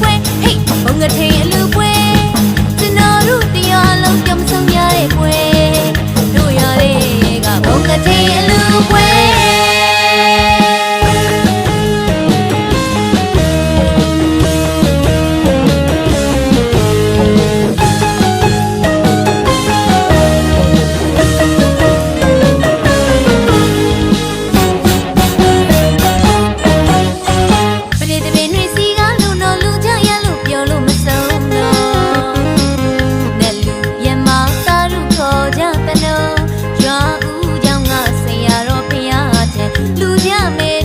ပွဲဟေးဘုံကထိန်အလူပွဲကျွန်တော်တို့တရားလုံးကြမဆုံးရတဲ့ပွဲတို့ရတဲ့ကဘုံကထိန်အလူပွဲ Dame